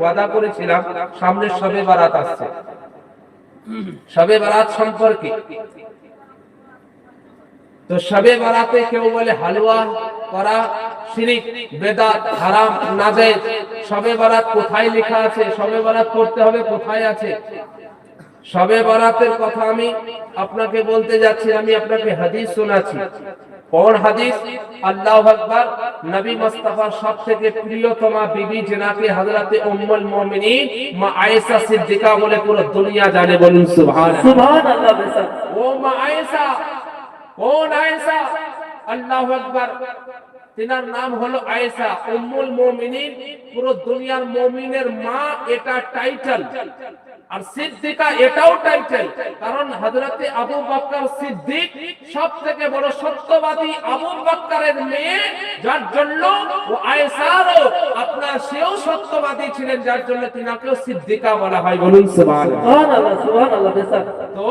ওয়াদা করেছিলাম, সামনে সবে বারাত আসছে। সবে বারাত সম্পর্কে। তো সবে বারাতে কেউ বলে হালুয়া করা বেদাত, হারাম সবে বারাত কোথায় লেখা আছে সবে বারাত করতে হবে কোথায় আছে? সবে বারাতের কথা আমি আপনাকে বলতে যাচ্ছি, আমি আপনাকে হাদিস শোনাচ্ছি। কোন হাদিস আল্লাহ আকবার নবী মুস্তাফার সবথেকে প্রিয়তমা বিবি জেনাকে হযরতে উম্মুল মুমিনিন মা আয়েশা সিদ্দিকা বলে পুরো দুনিয়া জানে বলুন সুবহানাল্লাহ। সুবহানাল্লাহ ও মা আয়েশা কোন আয়েশা? আল্লাহু আকবার। তিনার নাম হলো আয়েশা। উম্মুল মুমিনিন পুরো দুনিয়ার মুমিনের মা এটা টাইটেল। আর সিদ্দিকা এটাও টাইটেল কারণ হযরতে আবু সিদ্দিক সবথেকে বড় সত্যবাদী আবু মেয়ে যার জন্য ও আয়েশারও আপনার সেও সত্যবাদী ছিলেন যার জন্য তিনাকেও সিদ্দিকা বলা হয় বলুন সুবহানাল্লাহ। সুবহানাল্লাহ তো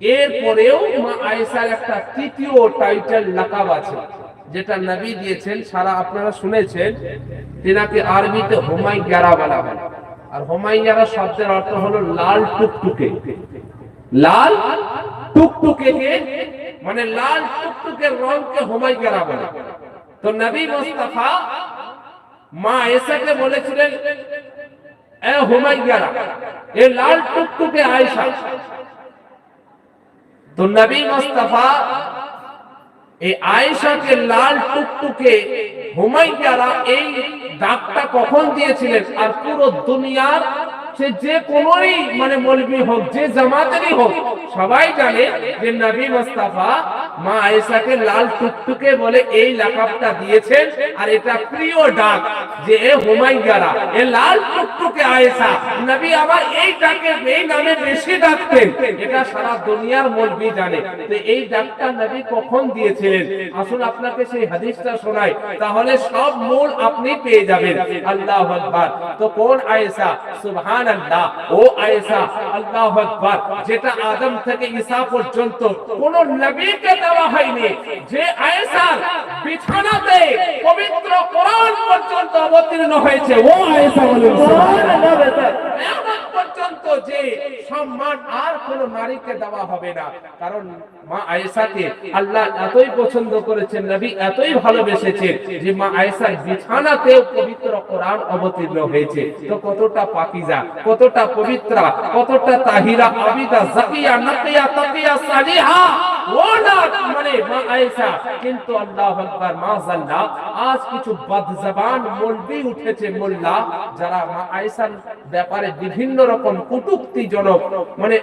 এরপরেও মা আয়েশার একটা তৃতীয় টাইটেল লাকাব আছে যেটা নবী দিয়েছেন সারা আপনারা শুনেছেন তিনাকে আরবিতে হুমাইয়ারা বলা হয়। আর হুমাইয়ারা শব্দের অর্থ হলো লাল টুকটুকে। লাল টুকটুকে মানে লাল টুকটুকের রংকে হুমাইয়ারা বলে। তো নবী মুস্তাফা মা আয়েশাকে বলেছিলেন, এ হুমাইয়ারা এ লাল টুকটুকে আয়েশা। তো নবী মুস্তাফা এই আয়েশাকে লাল টুকটুকে হুমাইয়ারা এই দাগটা কখন দিয়েছিলেন? আর পুরো দুনিয়ার সে যে কোনোই মানে মলবি হোক, যে জামাতেরই হোক, সবাই জানে যে নবী মুস্তাফা মা আয়েশাকে লাল টুকটুকে বলে এই লাকাবটা দিয়েছেন আর এটা প্রিয় ডাক যে এ হুমাইয়ারা এ লাল টুকটুকে আয়েশা। নবী আবার এই ডাকে এই নামে বেশি ডাকতেন। এটা সারা দুনিয়ার মলবি জানে। তো এই ডাকটা নবী কখন দিয়েছিলেন? আসুন আপনাকে সেই হাদিসটা শোনাই। তাহলে সব মূল আপনি পেয়ে যাবেন। আল্লাহু আকবার। তো কোন আয়েশা? সুবহানাল্লাহ। ও আয়েশা, আল্লাহু আকবার। যেটা আদম থেকে ঈসা পর্যন্ত কোন নবীকে দেওয়া হয়নি। যে আয়েশার বিছানাতে পবিত্র কোরআন পর্যন্ত অবতীর্ণ হয়েছে, ও আয়েশা কিয়ামত পর্যন্ত যে সম্মান আর কোন নারীকে দেওয়া হবে না। কারণ মা আয়েশাকে আল্লাহ এতই পছন্দ করেছেন, নবী এতই ভালোবেসেছেন যে মা আয়েশার বিছানাতেও পবিত্র কোরআন অবতীর্ণ হয়েছে। তো কতটা পাকিজা, কতটা পবিত্রা, কতটা তাহিরা জাকিয়া, নাকিয়া, তাকিয়া, সালিহা মানে আকবার ব্যাপারে বিভিন্ন রকম কটূক্তিজনক মানে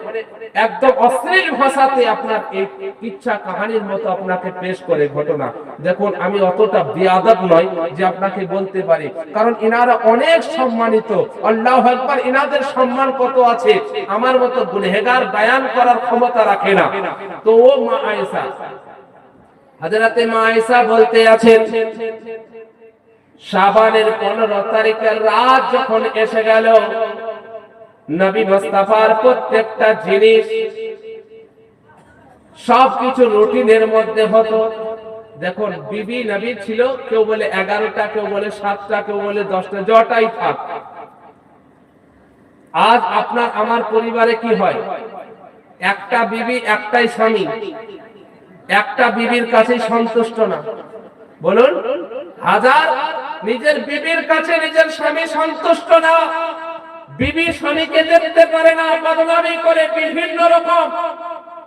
একদম অশ্লীল ভাষাতে আপনার এই ইচ্ছা কাহানির মতো আপনাকে পেশ করে ঘটনা। দেখুন, আমি অতটা বিয়াদব নয় যে আপনাকে বলতে পারি, কারণ ইনারা অনেক সম্মানিত। আল্লাহ একবার ইনাদের সম্মান কত আছে? আমার মতো গুনহেগার বায়ান করার ক্ষমতা রাখে না। তো ও মা মা বলতে আছেন, শাবানের পনেরো তারিখের রাত যখন এসে গেল, নবী প্রত্যেকটা জিনিস, সবকিছু রুটিনের মধ্যে হতো। দেখুন, বিবি নবী ছিল, কেউ বলে এগারোটা, কেউ বলে সাতটা, কেউ বলে দশটা জটাই থাক। আজ আপনার, আমার পরিবারে কি হয়? একটা বিবি, একটাই স্বামী। একটা বিবির কাছে সন্তুষ্ট না। বলুন, হাজার নিজের বিবির কাছে নিজের স্বামী সন্তুষ্ট না। বিবি স্বামীকে দেখতে পারে না, বদনামি করে বিভিন্ন রকম।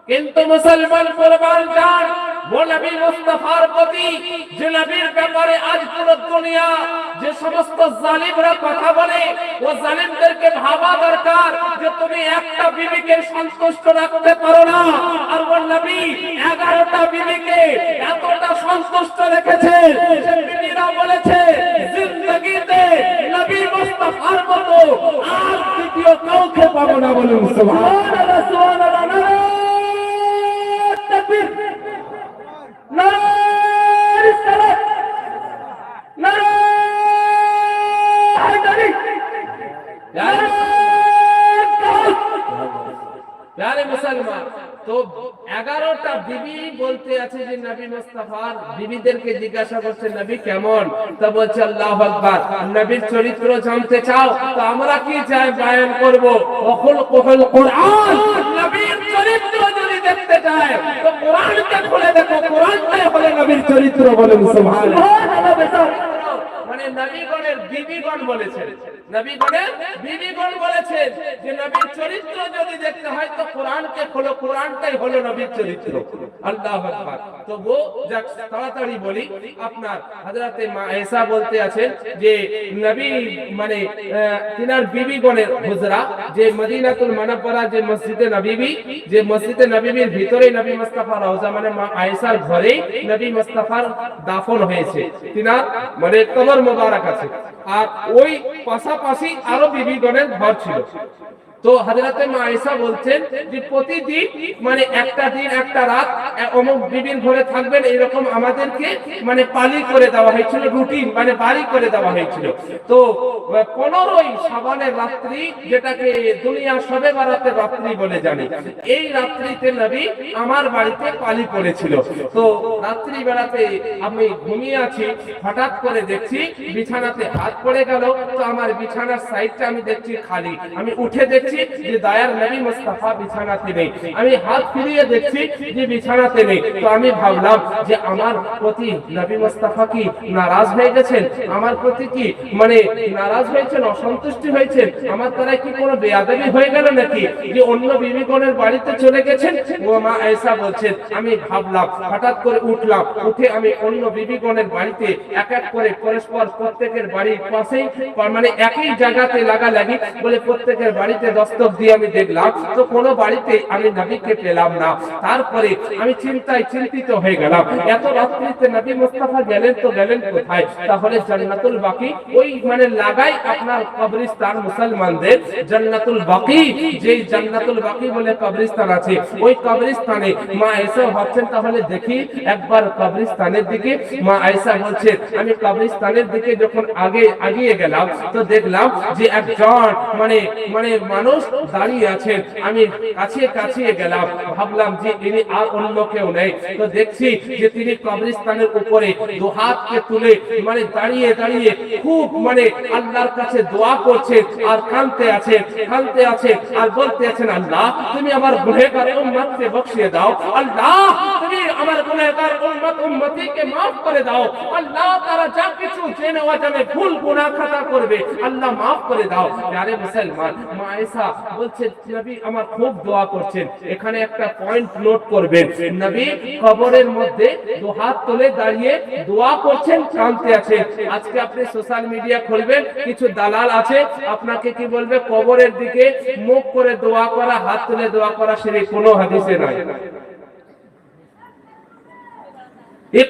কিন্তু মুসলমান কোরবান যান নবী মুস্তাফার প্রতি যে নবীর ব্যাপারে আজ পুরো দুনিয়া যে সমস্ত জালিমরা কথা বলে, ও জালিমদেরকে ভাবা দরকার যে তুমি একটা বিবিকে সন্তুষ্ট রাখতে পারো না। আর নবী এগারোটা বিবিকে এতটা সন্তুষ্ট রেখেছে যে বিবিরা বলেছে, জিন্দগিতে নবী মুস্তাফার মতো আর দ্বিতীয় কাউকে পাবো না বলুন সুবহানাল্লাহ সুবহানাল্লাহ। মুসলমান তো এগারোটা বিবি বলতে আছে যে নবী মুস্তাফার বিবিদেরকে জিজ্ঞাসা করছে নবী কেমন? তা বলছে আল্লাহ আকবার। নবীর চরিত্র জানতে চাও তো আমরা কি চাই? বয়ান করব। অকুল কোহল কোরআন। নবীর চরিত্র যদি দেখতে চায় তো কোরআনকে খুলে দেখো কোরআনটাই হলে নবীর চরিত্র বলে মুসলমান মানে নবীগণের বিবিগণ বলেছেন। নবীগণের বিবিগণ বলেছেন যে নবীর চরিত্র যদি দেখতে হয় তো কোরআনকে খোলো, কোরআনটাই হলো নবীর চরিত্র। আল্লাহ আকবার। তো গো যাক, তাড়াতাড়ি বলি, আপনার হযরতে মা আয়েশা বলতে আছেন যে নবী মানে তিনার বিবিগণের হুজরা, যে মদিনাতুল মানবরা যে মসজিদে নবীবি, যে মসজিদে নবীবির ভিতরে নবী মুস্তাফা রওজা মানে মা আয়েশার ঘরেই নবী মুস্তাফার দাফন হয়েছে। তিনার মানে কবর মোবারক আছে আর ওই পাশাপাশি আরও বিবিগণের ঘর ছিল। তো হাজরাতে মা আয়েশা বলছেন যে প্রতিদিন মানে একটা দিন, একটা রাত অমুক বিবির ঘরে থাকবেন এরকম আমাদেরকে মানে পালি করে দেওয়া হয়েছিল, রুটিন মানে বাড়ি করে দেওয়া হয়েছিল। তো পনেরোই সাবানের রাত্রি যেটাকে দুনিয়া সবে বারাতের রাত্রি বলে জানি, এই রাত্রিতে নবী আমার বাড়িতে পালি পড়েছিল তো রাত্রি বেলাতে আমি ঘুমিয়ে আছি, হঠাৎ করে দেখছি বিছানাতে হাত পড়ে গেল, তো আমার বিছানার সাইডটা আমি দেখছি খালি। আমি উঠে দেখছি যে দায়ার নবী মুস্তাফা বিছানাতে নেই। আমি হাত ফিরিয়ে দেখছি যে নেই তো আমি ভাবলাম যে আমার প্রতি নবী কি হয়ে গেছেন? আমার প্রতি কি মানে হয়েছেন, অসন্তুষ্টি আমার কি কোনো বেয়াদবি হয়ে গেল নাকি? যে অন্য বিবিগণের বাড়িতে চলে গেছেন? ও মা বলছেন, আমি ভাবলাম, হঠাৎ করে উঠলাম, উঠে আমি অন্য বিবিগণের বাড়িতে এক এক করে পরস্পর প্রত্যেকের বাড়ির পাশেই মানে একই জায়গাতে লাগালাগি বলে প্রত্যেকের বাড়িতে দস্তক দিয়ে আমি দেখলাম, তো কোনো বাড়িতে আমি নবীকে পেলাম না। তারপরে আমি চিন্তায় চিন্তিত হয়ে গেলাম। এত রাত্রিতে নবী মুস্তাফা গেলেন তো গেলেন কোথায়? তাহলে জান্নাতুল বাকি, ওই মানে লাগাই আপনার কবরিস্তান মুসলমানদের জান্নাতুল বাকি, যেই জান্নাতুল বাকি বলে কবরিস্তান আছে, ওই কবরিস্তানে মা এসে ভাবছেন, তাহলে দেখি একবার কবরিস্তানের দিকে, মা আয়েশা বলছেন আমি কবরিস্তানের দিকে যখন আগে আগিয়ে গেলাম, তো দেখলাম যে একজন মানে মানে মানুষ দাঁড়িয়ে আছেন, আমি কাছে কাছে গেলাম, ভাবলাম যে ইনি আর অন্য কেউ নেই। তো দেখছি যে তিনি কবরস্থানের উপরে দু হাতকে তুলে মানে দাঁড়িয়ে দাঁড়িয়ে খুব মানে আল্লাহর কাছে দোয়া করছে আর কানতে আছে কানতে আছে আর বলতে আছেন আল্লাহ, তুমি আমার গুনেহগার উম্মতকে বখিয়ে দাও। আল্লাহ করে দাও। আল্লাহ তারা যা কিছু জেনে অজানে ভুল খাতা করবে, আল্লাহ করে দাও। আরে মুসলমান, মা বলছে আমার খুব দোয়া করছেন। এখানে একটা পয়েন্ট নোট করবেন। নবী কবরের মধ্যে দু হাত তুলে দাঁড়িয়ে দোয়া করছেন কানতে আছেন। আজকে আপনি সোশ্যাল মিডিয়া খুলবেন, কিছু দালাল আছে, আপনাকে কি বলবে? কবরের দিকে মুখ করে দোয়া করা, হাত তুলে দোয়া করা সেরে কোনো হাদিসে নাই।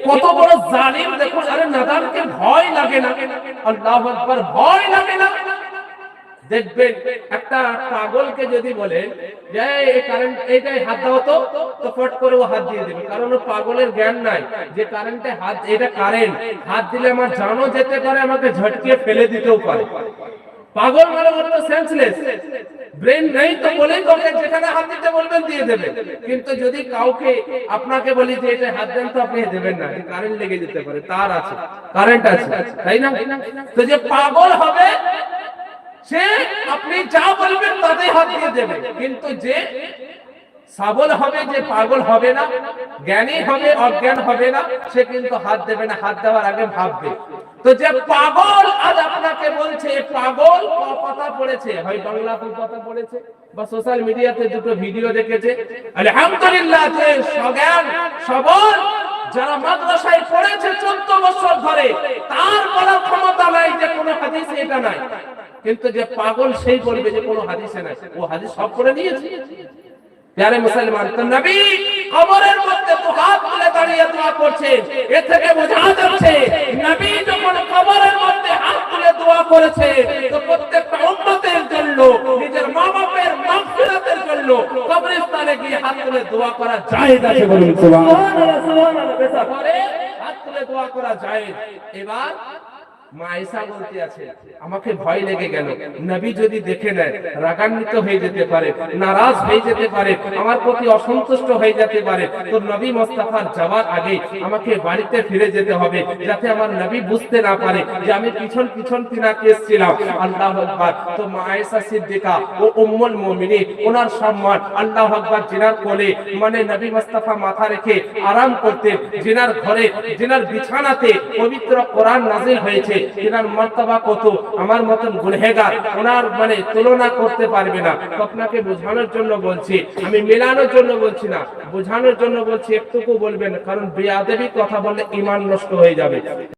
কত বড় জালিম দেখো, আরে নাদানকে ভয় লাগে না। আল্লাহ আকবার, ভয় লাগে না। দেখবেন একটা পাগলকে যদি বলে, যে এই কারেন্ট এইটাই হাত দাও তো তো ফট করে ও হাত দিয়ে দেবে। কারণ ও পাগলের জ্ঞান নাই। যে কারেন্টে হাত, এটা কারেন্ট হাত দিলে আমার জানও যেতে পারে, আমাকে ঝটকিয়ে ফেলে দিতেও পারে। পাগল মানে হলো সেন্সলেস ব্রেন নেই তো বলেই তোকে যেখানে হাত দিতে বলবেন দিয়ে দেবে। কিন্তু যদি কাউকে আপনাকে বলি যে এটা হাত দেন তো আপনি দেবেন না কারেন্ট লেগে যেতে পারে, তার আছে কারেন্ট আছে, তাই না? তো যে পাগল হবে, সে আপনি যা বলবেন তাতেই হাত দিয়ে দেবে। কিন্তু যে সাবল হবে, যে পাগল হবে না, জ্ঞানী হবে, অজ্ঞান হবে না, সে কিন্তু হাত দেবে না, হাত দেওয়ার আগে ভাববে। তো যে পাগল আজ আপনাকে বলছে, পাগল কথা পড়েছে। হয় বাংলা কথা পড়েছে, বা সোশ্যাল মিডিয়াতে দুটো ভিডিও দেখেছে। আলহামদুলিল্লাহ যে সজ্ঞান, সবল, যারা মাদ্রাসায় পড়েছে চোদ্দ বছর ধরে, তার বলার ক্ষমতা নাই যে কোনো হাদিসে এটা নাই। কিন্তু যে পাগল সেই বলবে যে কোনো হাদিসে নাই। ও হাদিস সব করে নিয়েছে প্যারে মুসলমান, তো নবী কবরের মধ্যে তো হাত তুলে দাঁড়িয়ে দোয়া করছে। এ থেকে বোঝা যাচ্ছে নবী যখন কবরের মধ্যে হাত তুলে দোয়া করেছে তো প্রত্যেকটা উম্মতের জন্য নিজের মা বাপের মাগফিরাতের জন্য কবরস্থানে গিয়ে হাত তুলে দোয়া করা জায়েজ আছে বলুন সুবহানাল্লাহ। সুবহানাল্লাহ হাত তুলে দোয়া করা যায় এবার মা বলতে আছে আমাকে ভয় লেগে গেল। নবী যদি দেখে নেয় রাগান্বিত হয়ে যেতে পারে নারাজ হয়ে যেতে পারে আমার প্রতি অসন্তুষ্ট হয়ে যেতে পারে। তো নবী মোস্তাফার যাওয়ার আগে আমাকে বাড়িতে ফিরে যেতে হবে যাতে আমার নবী বুঝতে না পারে যে আমি পিছন পিছন তিনাকে এসেছিলাম। আল্লাহ আকবার। তো মা সিদ্দিকা ও উম্মুল মুমিনিন ওনার সম্মান আল্লাহ আকবার জিনার কোলে মানে নবী মোস্তাফা মাথা রেখে আরাম করতে জিনার ঘরে জিনার বিছানাতে পবিত্র কোরআন নাজিল হয়েছে। জিনার মর্তবা কত? আমার মতন গুনহেগার ওনার মানে তুলনা করতে পারবে না। আপনাকে বোঝানোর জন্য বলছি, আমি মেলানোর জন্য বলছি না, বোঝানোর জন্য বলছি, একটুকু বলবেন, কারণ বেয়াদবি কথা বললে ইমান নষ্ট হয়ে যাবে।